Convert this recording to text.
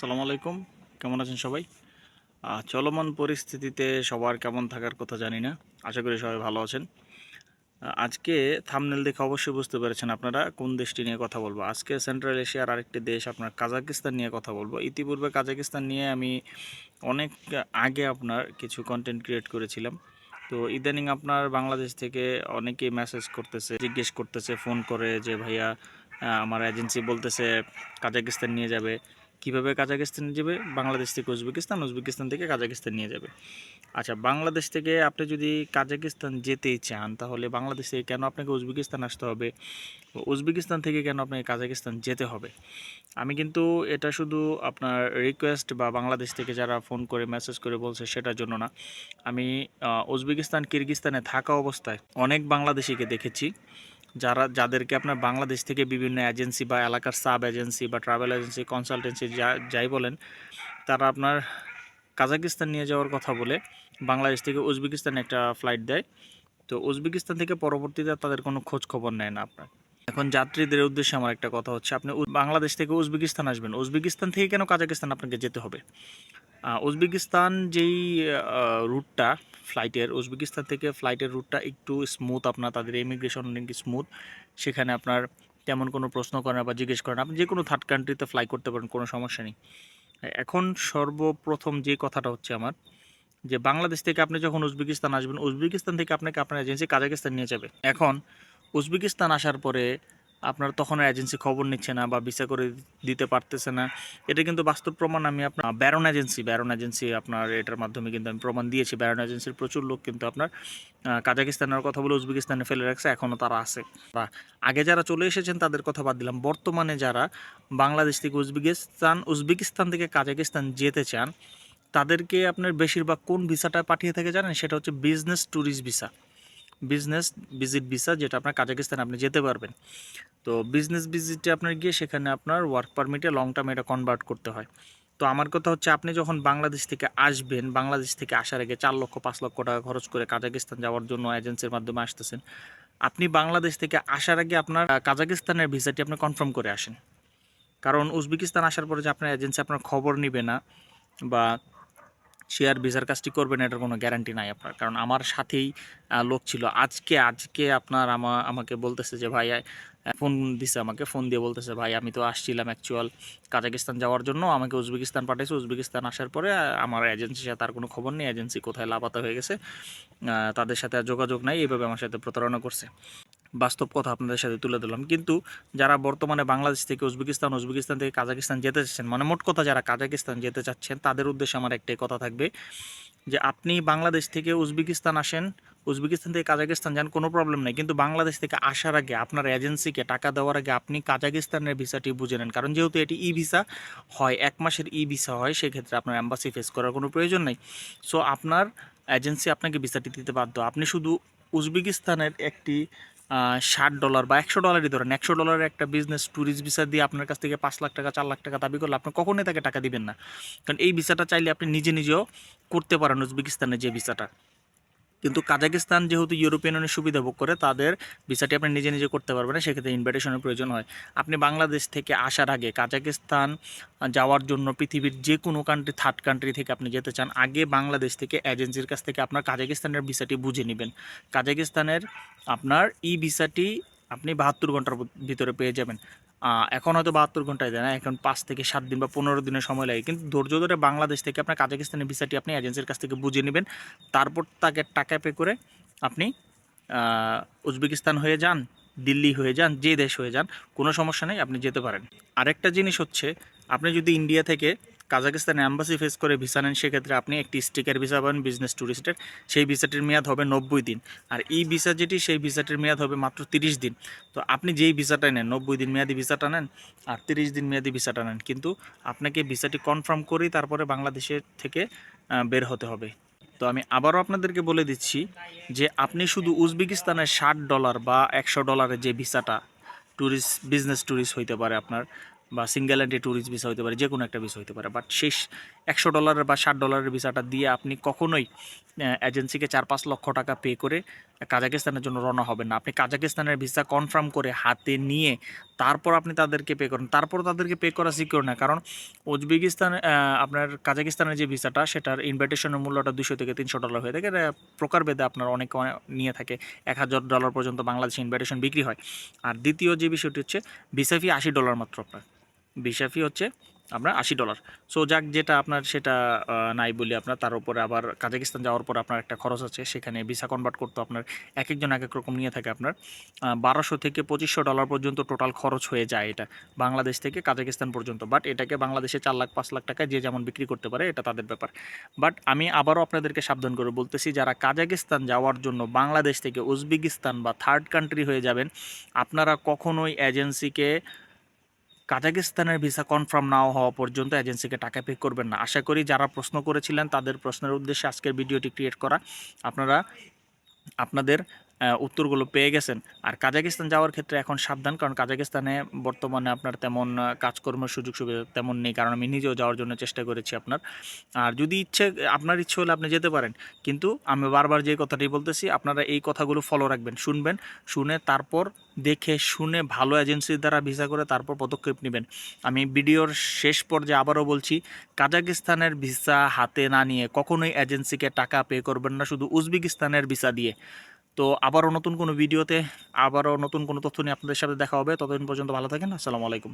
আসসালামু আলাইকুম। কেমন আছেন সবাই? চলমান পরিস্থিতিতে সবার কেমন থাকার কথা জানি না। আশা করি সবাই ভালো আছেন। আজকে থামনেল দেখে অবশ্যই বুঝতে পেরেছেন আপনারা কোন দেশটি নিয়ে কথা বলব। আজকে সেন্ট্রাল এশিয়ার আরেকটি দেশ আপনার কাজাকিস্তান নিয়ে কথা বলব। ইতিপূর্বে কাজাকিস্তান নিয়ে আমি অনেক আগে আপনার কিছু কন্টেন্ট ক্রিয়েট করেছিলাম। তো ইদানিং আপনার বাংলাদেশ থেকে অনেকেই মেসেজ করতেছে, জিজ্ঞেস করতেছে ফোন করে যে, ভাইয়া আমার এজেন্সি বলতেছে কাজাকিস্তান নিয়ে যাবে। কীভাবে কাজাকিস্তান যাবে? বাংলাদেশ থেকে উজবেকিস্তান উজবেকিস্তান থেকে কাজাকিস্তান নিয়ে যাবে। আচ্ছা বাংলাদেশ থেকে আপনি যদি কাজাকিস্তান যেতেই চান, তাহলে বাংলাদেশ থেকে কেন আপনাকে উজবেকিস্তান আসতে হবে? উজবেকিস্তান থেকে কেন আপনাকে কাজাকিস্তান যেতে হবে? আমি কিন্তু এটা শুধু আপনার রিকোয়েস্ট বা বাংলাদেশ থেকে যারা ফোন করে মেসেজ করে বলছে সেটার জন্য না। আমি উজবেকিস্তান, কিরগিস্তানে থাকা অবস্থায় অনেক বাংলাদেশিকে দেখেছি। যারা, যাদেরকে আপনার বাংলাদেশ থেকে বিভিন্ন এজেন্সি বা এলাকার সাব এজেন্সি বা ট্রাভেল এজেন্সি, কনসালটেন্সি যা, যাই বলেন, তারা আপনার কাজাকিস্তান নিয়ে যাওয়ার কথা বলে বাংলাদেশ থেকে উজবেকিস্তানে একটা ফ্লাইট দেয়। তো উজবেকিস্তান থেকে পরবর্তীতে তাদের কোনো খোঁজ খবর নেয় না আপনার। এখন যাত্রীদের উদ্দেশ্যে আমার একটা কথা হচ্ছে, আপনি বাংলাদেশ থেকে উজবেকিস্তান আসবেন, উজবেকিস্তান থেকে কেন কাজাকিস্তান আপনাকে যেতে হবে? উজবেকিস্তান যেই রুটটা ফ্লাইটের উজবেকিস্তান থেকে ফ্লাইটের রুটটা একটু স্মুথ আপনার তাদের ইমিগ্রেশন অনেক স্মুথ সেখানে আপনার তেমন কোনো প্রশ্ন করে না বা জিজ্ঞেস করেন আপনি যে কোনো থার্ড কান্ট্রিতে ফ্লাই করতে পারেন, কোনো সমস্যা নেই। এখন সর্বপ্রথম যে কথাটা হচ্ছে আমার, যে বাংলাদেশ থেকে আপনি যখন উজবেকিস্তান আসবেন উজবেকিস্তান থেকে আপনাকে আপনার এজেন্সি কাজাকিস্তান নিয়ে যাবে। এখন উজবেকিস্তান আসার পরে আপনার তখন এজেন্সি খবর নিচ্ছে না বা ভিসা করে দিতে পারতেছে না। এটা কিন্তু বাস্তব প্রমাণ আমি আপনার ব্যারন এজেন্সি ব্যারন এজেন্সি আপনার এটার মাধ্যমে কিন্তু আমি প্রমাণ দিয়েছি। ব্যারন এজেন্সির প্রচুর লোক কিন্তু আপনার কাজাকিস্তানের কথা বলে উজবেকিস্তানে ফেলে রাখছে এখনও তারা আছে। বা আগে যারা চলে এসেছেন তাদের কথা বাদ দিলাম। বর্তমানে যারা বাংলাদেশ থেকে উজবেকিস্তান উজবেকিস্তান থেকে কাজাকিস্তান যেতে চান, তাদেরকে আপনার বেশিরভাগ কোন ভিসাটা পাঠিয়ে থাকে জানেন? সেটা হচ্ছে business tourist visa business visit visa যেটা আপনার কাজাকিস্তান আপনি যেতে পারবেন। তো বিজনেস ভিজিটে আপনার গিয়ে সেখানে আপনার ওয়ার্ক পারমিটে লং টার্ম এটা কনভার্ট করতে হয়। তো আমার কথা হচ্ছে আপনি যখন বাংলাদেশ থেকে আসবেন, বাংলাদেশ থেকে আসার আগে চার লক্ষ, পাঁচ লক্ষ টাকা খরচ করে কাজাকিস্তান যাওয়ার জন্য এজেন্সির মাধ্যমে আসতেছেন, আপনি বাংলাদেশ থেকে আসার আগে আপনার কাজাকিস্তানের ভিসাটি আপনি কনফার্ম করে আসেন। কারণ উজবেকিস্তান আসার পরে যে আপনার এজেন্সি আপনার খবর নিবে না বা শেয়ার ভিসার কাজটি করবেন, এটার কোনো গ্যারান্টি নাই আপনার। কারণ আমার সাথেই লোক ছিল। আজকে আজকে আপনার আমা, আমাকে বলতেছে যে, ভাই ফোন দিছে আমাকে, ফোন দিয়ে বলতেছে, ভাই, আমি তো আসছিলাম অ্যাকচুয়াল কাজাকিস্তান যাওয়ার জন্য। আমাকে উজবেকিস্তান পাঠিয়েছে উজবেকিস্তান আসার পরে, আমার এজেন্সির সাথে আর কোনো খবর নেই। এজেন্সি কোথায় লাপাতা হয়ে গেছে। তাদের সাথে আর যোগাযোগ নাই। এইভাবে আমার সাথে প্রতারণা করছে। বাস্তব কথা আপনাদের সাথে তুলে দিলাম কিন্তু যারা বর্তমানে বাংলাদেশ থেকে উজবেকিস্তান উজবেকিস্তান থেকে কাজাকিস্তান যেতে চাচ্ছেন মানে মোট কথা যারা কাজাকিস্তান যেতে চাচ্ছেন, তাদের উদ্দেশ্যে আমার একটাই কথা থাকবে যে আপনি বাংলাদেশ থেকে উজবেকিস্তান আসেন, উজবেকিস্তান থেকে কাজাকিস্তান যান, কোনো প্রবলেম নেই। কিন্তু বাংলাদেশ থেকে আসার আগে আপনার এজেন্সিকে টাকা দেওয়ার আগে আপনি কাজাকিস্তানের ভিসাটি বুঝে নেন। কারণ যেহেতু এটি ই ভিসা হয়, এক মাসের ই ভিসা হয়, সেক্ষেত্রে আপনার অ্যাম্বাসি ফেস করার কোনো প্রয়োজন নেই। সো আপনার এজেন্সি আপনাকে ভিসাটি দিতে বাধ্য। আপনি শুধু উজবেকিস্তানের একটি ষাট ডলার বা একশো ডলারই ধরেন। একশো ডলারের একটা বিজনেস ট্যুরিস্ট ভিসা দিয়ে আপনার কাছ থেকে পাঁচ লাখ টাকা, চার লাখ টাকা দাবি করলে আপনি কখনোই তাকে টাকা দিবেন না। কারণ এই ভিসাটা চাইলে আপনি নিজে নিজেও করতে পারেন উজবেকিস্তানের যে ভিসাটা কিন্তু কাজাকিস্তান যেহেতু ইউরোপিয়ান ইউনিয়নের সুবিধা ভোগ করে, তাদের ভিসাটি আপনি নিজে নিজে করতে পারবেন না, সেক্ষেত্রে ইনভাইটেশনের প্রয়োজন হয়। আপনি বাংলাদেশ থেকে আসার আগে কাজাকিস্তান যাওয়ার জন্য পৃথিবীর যে কোনো কান্ট্রি থার্ড কান্ট্রি থেকে আপনি যেতে চান, আগে বাংলাদেশ থেকে এজেন্সির কাছ থেকে আপনার কাজাকিস্তানের ভিসাটি বুঝে নেবেন। কাজাকিস্তানের আপনার ই ভিসাটি আপনি বাহাত্তর ঘণ্টার ভিতরে পেয়ে যাবেন। এখন হয়তো বাহাত্তর ঘন্টায় দেয় না, এখন পাঁচ থেকে সাত দিন বা পনেরো দিনের সময় লাগে। কিন্তু ধৈর্য ধরে বাংলাদেশ থেকে আপনার কাজাকিস্তানের ভিসাটি আপনি এজেন্সির কাছ থেকে বুঝে নেবেন। তারপর তাকে টাকা পে করে আপনি উজবেকিস্তান হয়ে যান, দিল্লি হয়ে যান, যে দেশ হয়ে যান, কোনো সমস্যা নেই, আপনি যেতে পারেন। আরেকটা জিনিস হচ্ছে, আপনি যদি ইন্ডিয়া থেকে কাজাকিস্তানে অ্যাম্বাসি ফেস করে ভিসা নেন, সেক্ষেত্রে আপনি একটি স্টিকার ভিসা পাবেন বিজনেস ট্যুরিস্টের সেই ভিসাটির মেয়াদ হবে নব্বই দিন। আর এই ভিসা যেটি, সেই ভিসাটির মেয়াদ হবে মাত্র তিরিশ দিন। তো আপনি যেই ভিসাটা নেন, নব্বই দিন মেয়াদি ভিসাটা নেন আর তিরিশ দিন মেয়াদি ভিসাটা নেন, কিন্তু আপনাকে ভিসাটি কনফার্ম করেই তারপরে বাংলাদেশের থেকে বের হতে হবে। তো আমি আবারও আপনাদেরকে বলে দিচ্ছি যে আপনি শুধু উজবেকিস্তানের ষাট ডলার বা একশো ডলারের যে ভিসাটা ট্যুরিস্ট বিজনেস ট্যুরিস্ট হইতে পারে আপনার বা সিঙ্গেল এন্ট্রি ট্যুরিস্ট ভিসা হতে পারে যে কোনো একটা ভিসা হতে পারে বাট শেষ একশো ডলারের বা ষাট ডলারের ভিসাটা দিয়ে আপনি কখনোই এজেন্সিকে চার পাঁচ লক্ষ টাকা পে করে কাজাকিস্তানের জন্য রওনা হবেন না। আপনি কাজাকিস্তানের ভিসা কনফার্ম করে হাতে নিয়ে তারপর আপনি তাদেরকে পে করেন। তারপর তাদেরকে পে করা সিকিউর না, কারণ উজবেকিস্তান আপনার কাজাকিস্তানের যে ভিসাটা সেটার ইনভাইটেশনের মূল্যটা দুশো থেকে তিনশো ডলার হয়ে থাকে। এটা প্রকারভেদে আপনার অনেক নিয়ে থাকে। এক হাজার ডলার পর্যন্ত বাংলাদেশে ইনভাইটেশন বিক্রি হয়। আর দ্বিতীয় যে বিষয়টি হচ্ছে ভিসা ফি আশি ডলার মাত্র আপনার। ভিসা ফি হচ্ছে আপনার আশি ডলার সো যাক, যেটা আপনার সেটা নাই বলি আপনার, তার উপরে আবার কাজাকিস্তান যাওয়ার পর আপনার একটা খরচ আছে, সেখানে ভিসা কনভার্ট করতে আপনার এক একজন এক এক রকম নিয়ে থাকে আপনার। বারোশো থেকে পঁচিশশো ডলার পর্যন্ত টোটাল খরচ হয়ে যায় এটা, বাংলাদেশ থেকে কাজাকিস্তান পর্যন্ত। বাট এটাকে বাংলাদেশে চার লাখ, পাঁচ লাখ টাকায় যে যেমন বিক্রি করতে পারে, এটা তাদের ব্যাপার। বাট আমি আবারও আপনাদেরকে সাবধান করে বলতেছি, যারা কাজাকিস্তান যাওয়ার জন্য বাংলাদেশ থেকে উজবেকিস্তান বা থার্ড কান্ট্রি হয়ে যাবেন, আপনারা কখনোই এজেন্সিকে কাজাকিস্তানের ভিসা কনফার্ম না হওয়া পর্যন্ত এজেন্সিকে টাকা পে করবেন না। আশা করি যারা প্রশ্ন করেছিলেন তাদের প্রশ্নের উদ্দেশ্যে আজকের ভিডিওটি ক্রিয়েট করা। আপনারা, আপনাদের উত্তরগুলো পেয়ে গেছেন। আর কাজাকিস্তান যাওয়ার ক্ষেত্রে এখন সাবধান, কারণ কাজাকিস্তানে বর্তমানে আপনার তেমন কাজকর্মের সুযোগ সুবিধা তেমন নেই, কারণ আমি নিজেও যাওয়ার জন্য চেষ্টা করেছি আপনার। আর যদি ইচ্ছে, আপনার ইচ্ছে হলে আপনি যেতে পারেন, কিন্তু আমি বারবার যে কথাটি বলতেছি, আপনারা এই কথাগুলো ফলো রাখবেন, শুনবেন, শুনে তারপর দেখে শুনে ভালো এজেন্সির দ্বারা ভিসা করে তারপর পদক্ষেপ নেবেন। আমি ভিডিওর শেষ পর্যায়ে আবারও বলছি, কাজাকিস্তানের ভিসা হাতে না নিয়ে কখনোই এজেন্সিকে টাকা পে করবেন না, শুধু উজবেকিস্তানের ভিসা দিয়ে। তো আবারও নতুন কোনো ভিডিওতে, আবারও নতুন কোনো তথ্য নিয়ে আপনাদের সাথে দেখা হবে। ততদিন পর্যন্ত ভালো থাকেন। আসসালামু আলাইকুম।